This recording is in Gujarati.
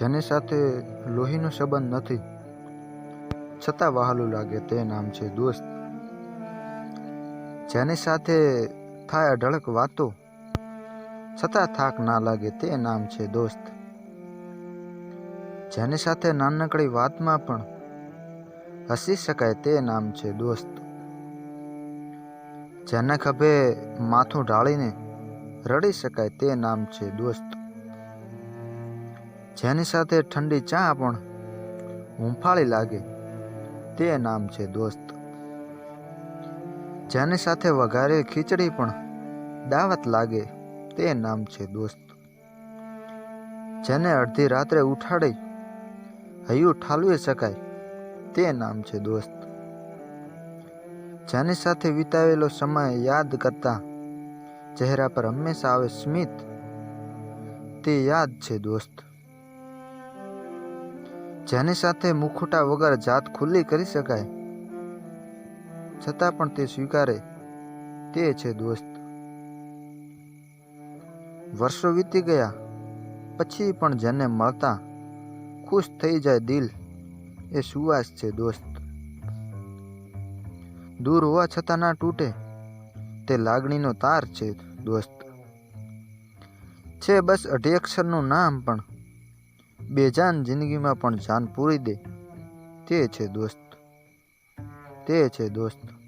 જેની સાથે લોહીનો સંબંધ નથી. છતાં વહાલું લાગે તે નામ છે દોસ્ત. જેની સાથે થાય અઢળક વાતો. છતાં થાક ના લાગે તે નામ છે દોસ્ત. જેની સાથે નાનકડી વાતમાં પણ હસી શકાય તે નામ છે દોસ્ત. જેને ખભે માથું ઢાળીને રડી શકાય તે નામ છે દોસ્ત. જેની સાથે ઠંડી ચા પણ હુંફાળી લાગે, તે નામ છે દોસ્ત. જેની સાથે વઘારે ખીચડી પણ દાવત લાગે, તે નામ છે દોસ્ત. જેને અડધી રાત્રે ઉઠાડી હૈયું ઠાલવી શકાય, તે નામ છે દોસ્ત. જેની સાથે વિતાવેલો સમય યાદ કરતા ચહેરા પર હંમેશા આવે સ્મિત, તે યાદ છે દોસ્ત. જેની સાથે મુખોટા વગર જાત ખુલ્લી કરી શકાય. છતાં પણ તે સ્વીકારે. તે છે દોસ્ત. વર્ષો વીતી ગયા. પછી પણ જેને મળતા ખુશ થઈ જાય દિલ, એ સુવાસ છે દોસ્ત. દૂર હોવા છતાં ના તૂટે. તે લાગણીનો તાર છે દોસ્ત. છે બસ અઢી અક્ષરનું નામ પણ. બેજાન જિંદગીમાં પણ જાન પૂરી દે. તે છે દોસ્ત. તે છે દોસ્ત.